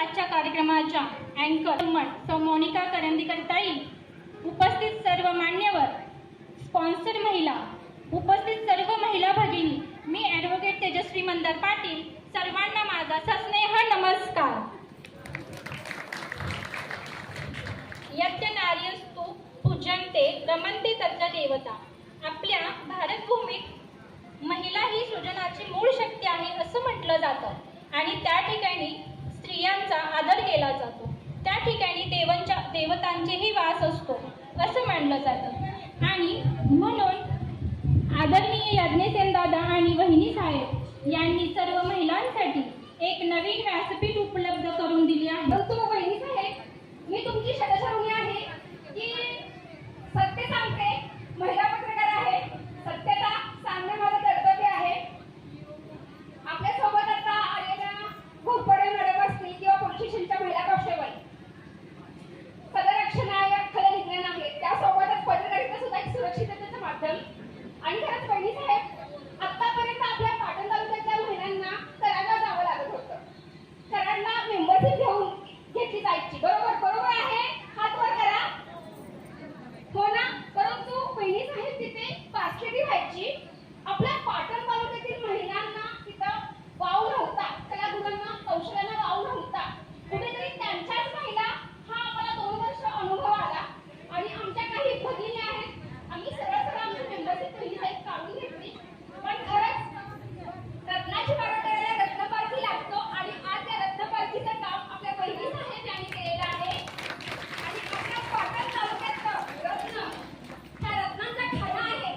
आजच्या कार्यक्रमाच्या अँकर सौ मोनिका करंदीकर ताई उपस्थित सर्व मान्यवर स्पॉन्सर महिला उपस्थित सर्व महिला भगिनी मी ॲडव्होकेट तेजस्वी मंदार पाटील सर्वांना माझा सस्नेह नमस्कार. यज्ञ नार्यस्तु पूजन्ते रमन्ते तत्र देवता आपल्या भारतभूमीत महिला ही सृजनाची मूळ शक्ती आहे असं म्हटलं जातं. आणि त्या ठिकाणी स्त्रियांचा आदर केला जातो. त्या ठिकाणी देवांच्या देवतांचेही वास असतो असं मानलं जातं. आणि म्हणून आदरणीय यज्ञसेन दादा आणि वहिनी साहेब यांनी सर्व महिलांसाठी एक नवीन व्यासपीठ उपलब्ध करून दिली आहे. तुम्ही वहिनी साहेब मी तुमची शतशरुणी आहे. की सत्य सांगते महिला पत्रकार आहे सत्यता सांगणे माझं कर्तव्य आहे आपल्यासोबत आता आलेल्या घोरपडे मॅडम असतील किंवा पोलीस स्टेशनच्या महिला कॉन्स्टेबल सदर रक्षणालयात खरं विज्ञान आहे त्यासोबतच पत्रकारिता सुद्धा एक सुरक्षिततेचं माध्यम आणि खरंच वहिनी साहेब आतापर्यंत आपल्या पाटण तालुक्यातल्या महिलांना कराडला जावं लागत होतं कराडला मेंबरशिप घेऊन घेतली जायची बरोबर बरोबर आहे हात वर करा हो ना परंतु बहिणी साहेब तिथे पाचशेरी व्हायची आपल्या पाटण तालुक्यातील महिलांना तिथं वाव नव्हता कलागुणांना कौशल्यांना वाव नव्हता कुठेतरी त्यांच्याच महिला हा आम्हाला दोन वर्ष अनुभव आला आणि आमच्या काही भगिनी आहेत आम्ही सरळ सरळ आमची मेंबरशिप पहिली साहेब काढून घेतली पण खरंच रत्नाची बारा करायला रत्नपारखी लागतो आणि आज त्या रत्नपारखीचं काम आपल्या बहिणी साहेब यांनी केलेलं आहे आणि आपल्या पाटण तालुक्यातलं रत्न ह्या रत्नांचा खडा आहे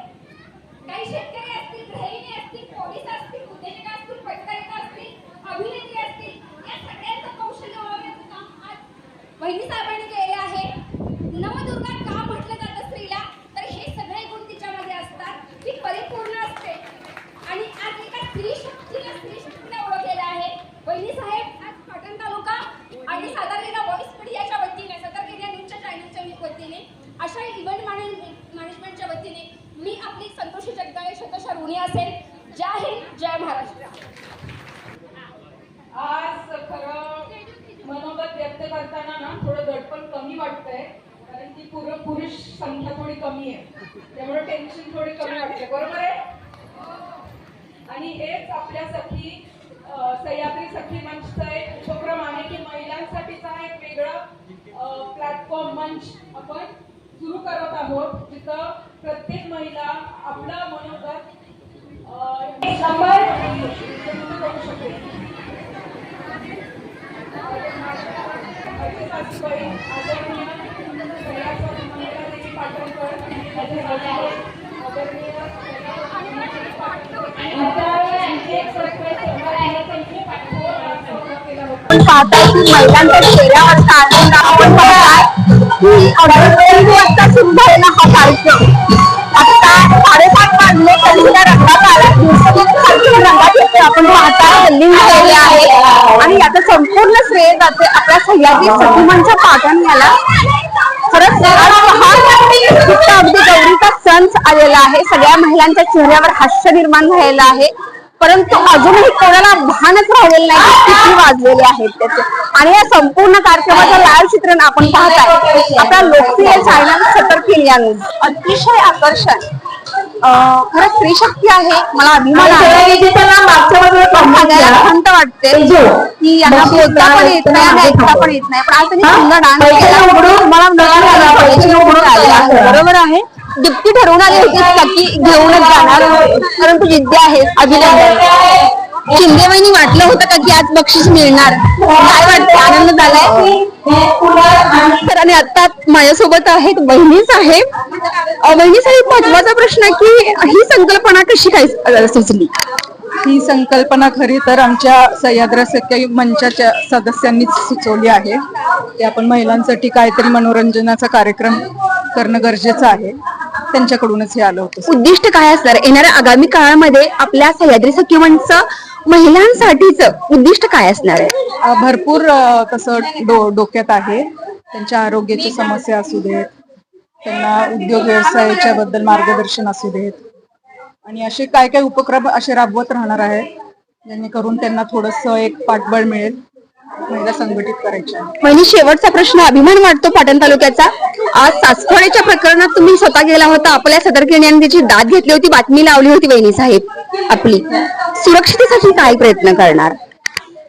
काही शेतकरी असतील गृहिणी असतील पोलीस असतील उद्योजक असतील पत्रकारिता असतील अभिनेत्री असतील या सगळ्यांचं कौशल्य ओळखण्याचं काम आज वहिनी साहेबांनी केले आहे नवदुर्गा का म्हटलं जातं स्त्रीला तर हे सगळे गुण तिच्यामध्ये असतात ती परिपूर्ण असते आणि आज एका स्त्री शक्तीला स्त्री शक्तीला ओळखलेलं आहे वहिनी साहेब आज पाटण तालुका आणि साधारण व्हॉइस मीडियाच्या वतीने सदर मीडिया न्यूजच्या चॅनलच्या वतीने अशा इव्हेंट मॅनेजमेंटच्या वतीने मी आपली संतोषी जगदाळे शतशा ऋणी असेल. जय हिंद जय महाराष्ट्र. आज खरं मनोगत व्यक्त करताना ना थोडं दडपण कमी वाटतंय कारण की पुर पुरुष संख्या थोडी कमी आहे. त्यामुळे टेन्शन थोडी कमी वाटते बरोबर आहे? आणि हेच आपल्यासाठी सखी सह्याद्री सखी मंचचा एक उपक्रम आहे की महिलांसाठीचा एक वेगळा प्लॅटफॉर्म मंच आपण करत आहोत. जिथं प्रत्येक महिला आपलं मनोगत आपण पाहताय की महिलांच्या चेहऱ्यावरचा आनंद आपण पाहताय आपण आता हल्ली झालेली आहे. आणि याचं संपूर्ण श्रेय जाते आपल्या सह्याद्री सखीमनच्या पाटण याला खरंच हा अगदी गौरीचा सण आलेला आहे. सगळ्या महिलांच्या चेहऱ्यावर हास्य निर्माण झालेलं आहे. परंतु अजूनही कोणाला भानच राहिलेलं नाही. किती वाजलेले आहेत त्याचे. आणि या संपूर्ण कार्यक्रमाचं लाईव्ह चित्रण आपण पाहताय आपल्या लोकप्रिय चॅनल सतर केल्याने अतिशय आकर्षण. खरंच स्त्री शक्ती आहे. मला अभिमान आहे. खंत वाटते की यांना बोलता पण येत नाही आणि ऐकता पण येत नाही. पण आज त्यांनी सुंदर डान्स केला मला. बरोबर आहे. दीप्ती ठरवून आली होती सखी घेऊनच जाणार परंतु विद्या आहे अभिनंदन. शिंदे वहिनी वाटलं होतं का की आज बक्षीस मिळणार? काय आणि आता माझ्यासोबत आहेत बहिणी साहेब अं, बहिणी साहेब महत्त्वाचा प्रश्न आहे की ही संकल्पना कशी काय सुचली? ही संकल्पना खरी तर आमच्या सह्याद्री सख्या मंचाच्या सदस्यांनीच सुचवली आहे. की आपण महिलांसाठी काहीतरी मनोरंजनाचा कार्यक्रम करणं गरजेचं आहे. त्यांच्याकडूनच हे आलं होतं. उद्दिष्ट काय असणार? येणाऱ्या आगामी काळामध्ये आपल्या सह्याद्री सखीमंच महिलांसाठीच उद्दिष्ट काय असणार? आहे भरपूर तसं डो डोक्यात आहे. त्यांच्या आरोग्याची समस्या असू देत त्यांना उद्योग व्यवसायाच्या बद्दल मार्गदर्शन असू देत. आणि असे काय काय उपक्रम असे राबवत राहणार आहे जेणेकरून त्यांना थोडस एक पाठबळ मिळेल महिला संघटित करायच्या म्हणजे शेवटचा प्रश्न अभिमान वाटतो पाटण तालुक्याचा. आज सासखोड्याच्या प्रकरणात तुम्ही स्वतः गेला होता आपल्या सदरकेण्याने त्याची दाद घेतली होती बातमी लावली होती वहिनी साहेब आपली. सुरक्षितेसाठी काय प्रयत्न करणार?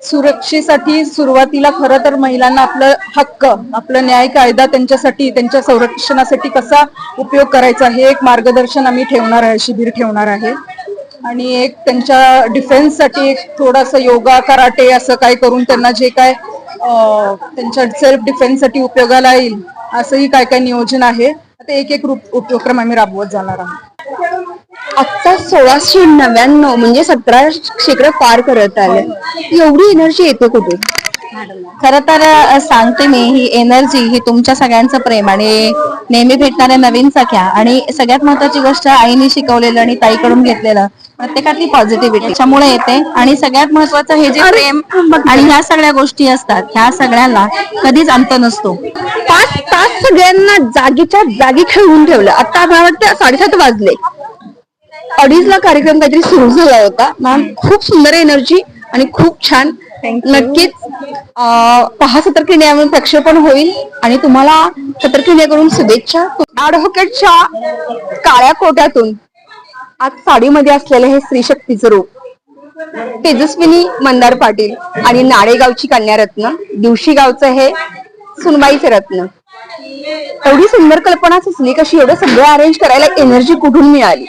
सुरक्षेसाठी सुरुवातीला खरं तर महिलांना आपलं हक्क आपलं न्याय कायदा त्यांच्यासाठी त्यांच्या संरक्षणासाठी कसा उपयोग करायचा हे एक मार्गदर्शन आम्ही ठेवणार आहे शिबिर ठेवणार आहे. आणि एक त्यांच्या डिफेन्ससाठी एक थोडंसं योगा कराटे असं काय करून त्यांना जे काय त्यांच्या सेल्फ डिफेन्ससाठी उपयोगाला येईल असंही काय काय नियोजन आहे. ते एक एक रूप उपक्रम आम्ही राबवत जाणार आहोत. आता सोळाशे नव्याण्णव म्हणजे सतरा शेकडं पार करत आले. एवढी एनर्जी येते कुठे? खर तर सांगते मी ही एनर्जी ही तुमच्या सगळ्यांचं प्रेम आणि नेहमी भेटणाऱ्या नवीन सख्या आणि सगळ्यात महत्वाची गोष्ट आईने शिकवलेलं आणि ताईकडून घेतलेलं प्रत्येकातली पॉझिटिव्हिटी त्याच्यामुळे येते. आणि सगळ्यात महत्वाचं हे जे प्रेम आणि ह्या सगळ्या गोष्टी असतात ह्या सगळ्याला कधीच अंत नसतो. पाच तास सगळ्यांना जागीच्या जागी खेळवून ठेवलं. आता मला वाटतं साडेसात वाजले. अडीचला कार्यक्रम काहीतरी सुरू झाला होता. मॅम खूप सुंदर एनर्जी आणि खूप छान. नक्कीच पहा सतर्किण्यावरून प्रक्षेपण होईल. आणि तुम्हाला सतर्किण्याकडून शुभेच्छा. ऍडव्होकेटच्या काळ्या कोट्यातून. आज साडीमध्ये असलेले हे स्त्रीशक्तीचं रूप. तेजस्विनी मंदार पाटील आणि नाळेगावची कन्यारत्न दिवशी गावचं हे सुनबाईचे रत्न. एवढी सुंदर कल्पना सुचली कशी? एवढं सगळं अरेंज करायला एनर्जी कुठून मिळाली?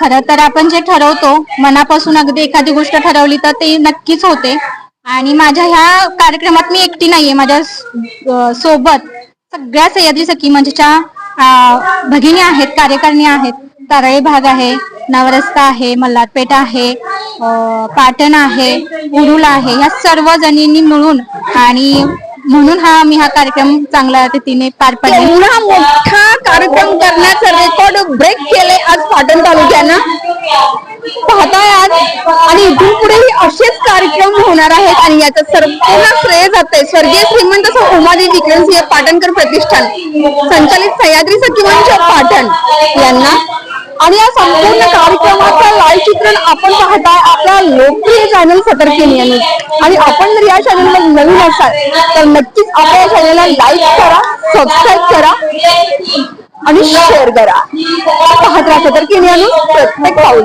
खरं तर आपण जे ठरवतो मनापासून अगदी एखादी गोष्ट ठरवली तर ते नक्कीच होते. आणि माझ्या ह्या कार्यक्रमात मी एकटी नाहीये. माझ्या सोबत सगळ्या सह्याद्री सखी म्हणजेच्या भगिनी आहेत कार्यकारिणी आहेत तारळे भाग आहे नवरस्ता आहे मल्हारपेठ आहे पाटण आहे उरुल आहे ह्या सर्व जणींनी मिळून आणि म्हणून हा मी हा कार्यक्रम चांगल्या रीतीने पार पाडला. एवढा मोठा कार्यक्रम करण्याचा रेकॉर्ड ब्रेक केले आज पाटण तालुक्यानं. पाहताय आज. आणि इथून पुढेही असेच कार्यक्रम होणार आहेत आणि याचं संपूर्ण श्रेय जाते स्वर्गीय श्रीमंत उमादी उमादेवी विक्रमसिंह पाटणकर प्रतिष्ठान. संचालित सह्याद्री सखी मंच पाटण यांना. आणि या संपूर्ण कार्यक्रमाचं लाईव्ह चित्रण आपण पाहताय आपल्या लोकप्रिय चॅनल सतर्किनी यांनी. आणि आपण जर या चॅनलला नवीन असाल तर नक्कीच आपल्या या चॅनलला लाईक करा सबस्क्राईब करा आणि शेअर करा. पाहत राहा सतर्किनी प्रत्येक पाऊल